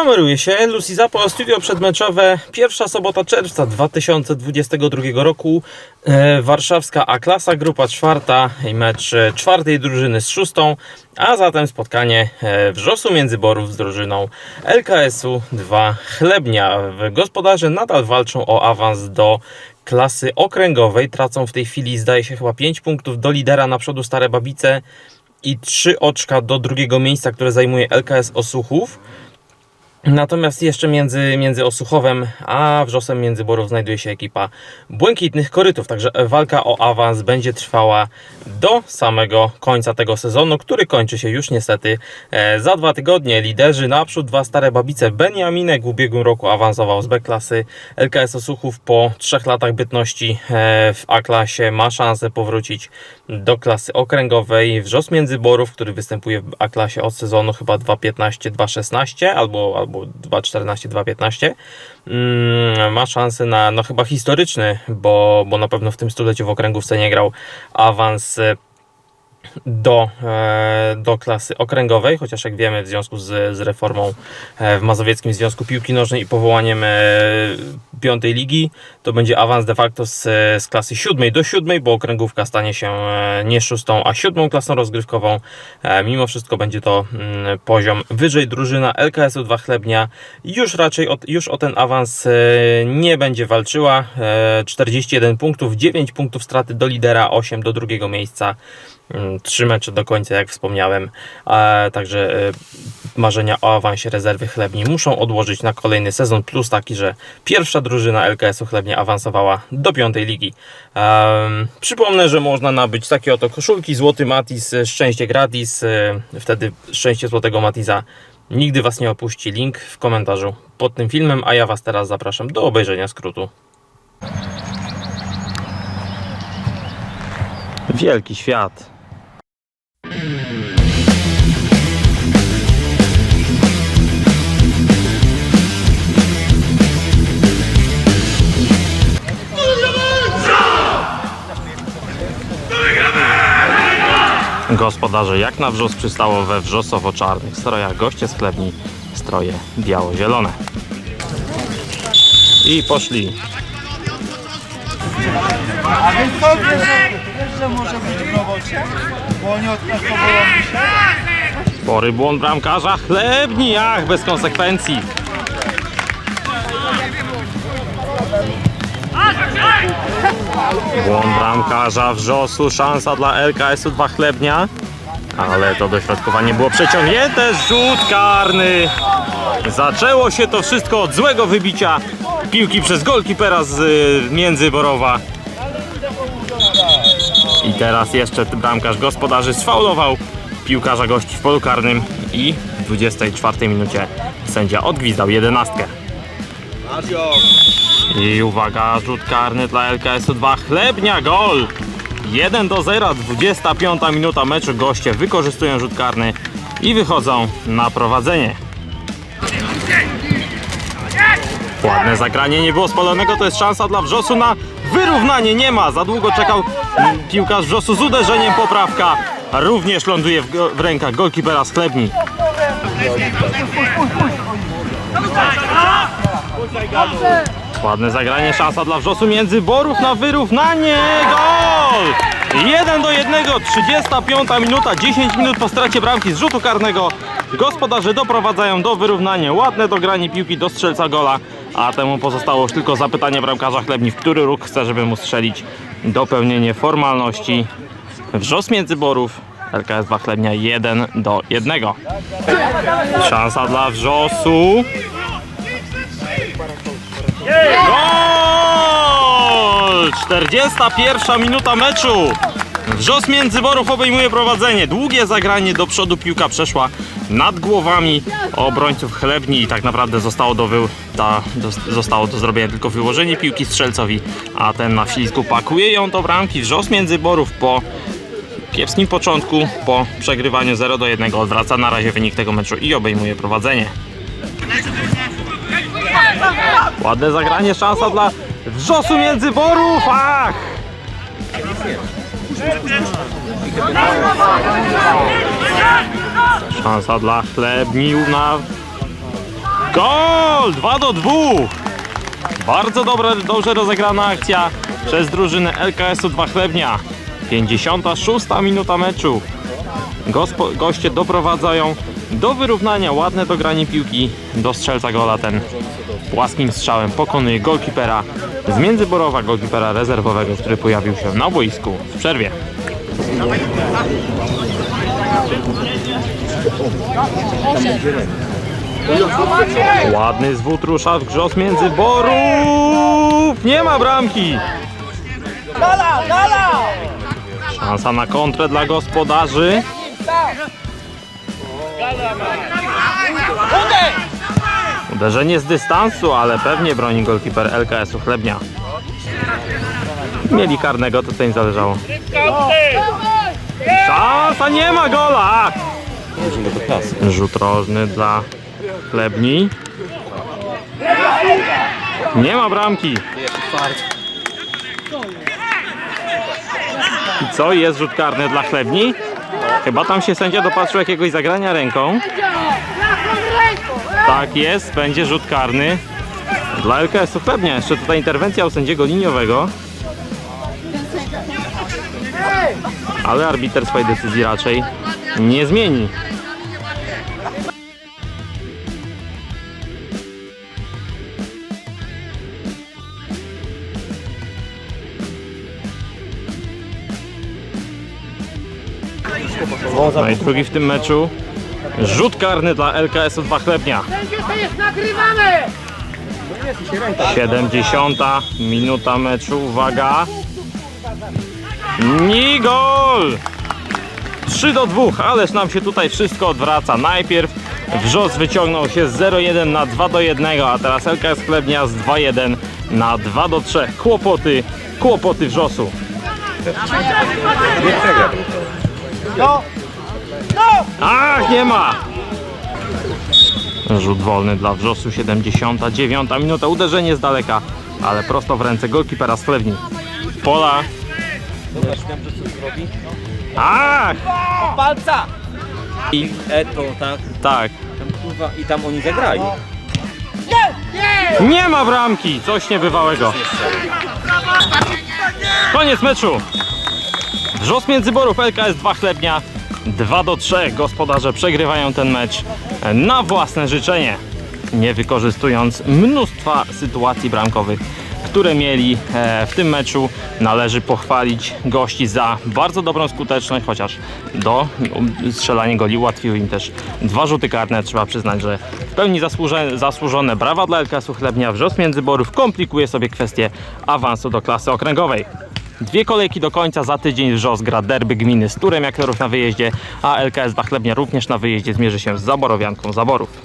Kameruje się Lucy Zapo, studio przedmeczowe, pierwsza sobota czerwca 2022 roku, e, warszawska A-klasa, grupa czwarta i mecz czwartej drużyny z szóstą, a zatem spotkanie e, wrzosu Międzyborów z drużyną LKS-u 2 Chlebnia. Gospodarze nadal walczą o awans do klasy okręgowej, tracą w tej chwili zdaje się chyba 5 punktów do lidera naprzódu Stare Babice i 3 oczka do drugiego miejsca, które zajmuje LKS Osuchów. Natomiast jeszcze między, między Osuchowem a Wrzosem Międzyborów znajduje się ekipa Błękitnych Korytów, także walka o awans będzie trwała do samego końca tego sezonu, który kończy się już niestety e, za dwa tygodnie. Liderzy naprzód, dwa stare babice. Beniaminek w ubiegłym roku awansował z B-klasy. LKS Osuchów po trzech latach bytności e, w A-klasie ma szansę powrócić do klasy okręgowej. Wrzos Międzyborów, który występuje w A-klasie od sezonu chyba 2.15-2.16 albo, albo 2.14-2.15 mm, ma szansę na no chyba historyczny, bo, bo na pewno w tym stuleciu w okręgówce nie grał awans e, do, e, do klasy okręgowej, chociaż jak wiemy w związku z, z reformą e, w Mazowieckim Związku Piłki Nożnej i powołaniem e, piątej ligi, to będzie awans de facto z, z klasy siódmej do siódmej, bo okręgówka stanie się nie szóstą, a siódmą klasą rozgrywkową. Mimo wszystko będzie to mm, poziom wyżej. Drużyna LKS-u 2 Chlebnia już raczej od, już o ten awans nie będzie walczyła. E, 41 punktów, 9 punktów straty do lidera, 8 do drugiego miejsca. Mm, Trzy mecze do końca, jak wspomniałem. Także e, marzenia o awansie rezerwy chlebni muszą odłożyć na kolejny sezon. Plus taki, że pierwsza drużyna LKS-u chlebnie awansowała do piątej ligi. Przypomnę, że można nabyć takie oto koszulki. Złoty Matis, e, szczęście gratis. e, Wtedy szczęście złotego Matiza nigdy Was nie opuści. Link w komentarzu pod tym filmem. A ja Was teraz zapraszam do obejrzenia skrótu. Wielki świat. Gospodarze, jak na wrzos przystało we wrzosowo-czarnych strojach, goście z chlebni stroje biało-zielone. I poszli. A więc co wiesz, że- może być w robocie? Bo oni odpracowują się. Spory błąd bramkarza chlebni, ach, bez konsekwencji. Błąd bramkarza wrzosu, szansa dla LKS-u 2 chlebnia. Ale to dośrodkowanie było przeciągnięte, rzut karny. Zaczęło się to wszystko od złego wybicia piłki przez golkipera z y, Międzyborowa. I teraz jeszcze bramkarz gospodarzy sfaulował piłkarza gości w polu karnym i w 24 minucie sędzia odgwizdał jedenastkę. I uwaga, rzut karny dla LKS-u 2, chlebnia, gol! 1 do 0, 25 minuta meczu, goście wykorzystują rzut karny i wychodzą na prowadzenie. Ładne zagranie, nie było spalonego, to jest szansa dla Wrzosu na wyrównanie, nie ma, za długo czekał piłkarz Wrzosu z uderzeniem, poprawka również ląduje w, w rękach golkipera z Chlebni. Ładne zagranie, szansa dla Wrzosu Międzyborów na wyrównanie, gol! 1 do 1, 35 minuta, 10 minut po stracie bramki z rzutu karnego. Gospodarze doprowadzają do wyrównania, ładne dogranie piłki do strzelca gola, a temu pozostało już tylko zapytanie bramkarza Chlebni, w który róg chce, żeby mu strzelić dopełnienie formalności. Wrzos Międzyborów, LKS 2 Chlebnia 1 do 1. Szansa dla Wrzosu. Gol! 41 minuta meczu. Wrzos Międzyborów obejmuje prowadzenie. Długie zagranie do przodu, piłka przeszła nad głowami obrońców chlebni i tak naprawdę zostało do, ta... do... zostało do zrobienia tylko wyłożenie piłki strzelcowi, a ten na ślizgu pakuje ją do bramki. Wrzos Międzyborów po kiepskim początku, po przegrywaniu 0 do 1 odwraca na razie wynik tego meczu i obejmuje prowadzenie. Ładne zagranie, szansa dla wrzosu Międzyborów, ach! Szansa dla chlebniów na Gol! 2 do 2! Bardzo dobra, dobrze rozegrana akcja przez drużynę LKS-u 2 Chlebnia. 56 minuta meczu. Gospo, goście doprowadzają do wyrównania, ładne dogranie piłki do strzelca gola. Ten płaskim strzałem pokonuje golkipera z Międzyborowa, golkipera rezerwowego, który pojawił się na boisku w przerwie. Ładny zwód rusza w grzos Międzyborów. Nie ma bramki. Gala, gala! Szansa na kontrę dla gospodarzy. Uderzenie z dystansu, ale pewnie broni golkiper LKS-u Chlebnia. Mieli karnego, to co im zależało. Szansa, nie ma gola! Rzut rożny dla Chlebni. Nie ma bramki. I co, jest rzut karny dla Chlebni? Chyba tam się sędzia dopatrzył jakiegoś zagrania ręką. Tak jest, będzie rzut karny dla LKS-u Chlebnia. Jeszcze tutaj interwencja u sędziego liniowego. Ale arbiter swojej decyzji raczej nie zmieni. No i drugi w tym meczu. Rzut karny dla LKS-u 2 Chlebnia. To jest nagrywane! 70 minuta meczu, uwaga. Ni gol! 3 do 2, ależ nam się tutaj wszystko odwraca. Najpierw Wrzos wyciągnął się z 0-1 na 2 do 1, a teraz LKS Chlebnia z 2-1 na 2 do 3. Kłopoty, kłopoty Wrzosu. No, Ach, nie ma! Rzut wolny dla Wrzosu, 79 minuta, uderzenie z daleka, ale prosto w ręce golkipera z Chlewni. Pola. Ach! Palca! I Eto, tak, Tak, tam kurwa, i tam oni zagrali. nie ma bramki, coś niebywałego. Koniec meczu. Wrzos Międzyborów LKS 2 Chlebnia 2 do 3. Gospodarze przegrywają ten mecz na własne życzenie, nie wykorzystując mnóstwa sytuacji bramkowych, które mieli e, w tym meczu. Należy pochwalić gości za bardzo dobrą skuteczność, chociaż do um, strzelania goli ułatwiły im też dwa rzuty karne. Trzeba przyznać, że w pełni zasłużone, zasłużone brawa dla LKS-u Chlebnia. Wrzos Międzyborów komplikuje sobie kwestię awansu do klasy okręgowej. Dwie kolejki do końca, za tydzień Wrzos gra derby gminy z Turem Jaktorów na wyjeździe, a LKS Wachlebnia również na wyjeździe zmierzy się z Zaborowianką Zaborów.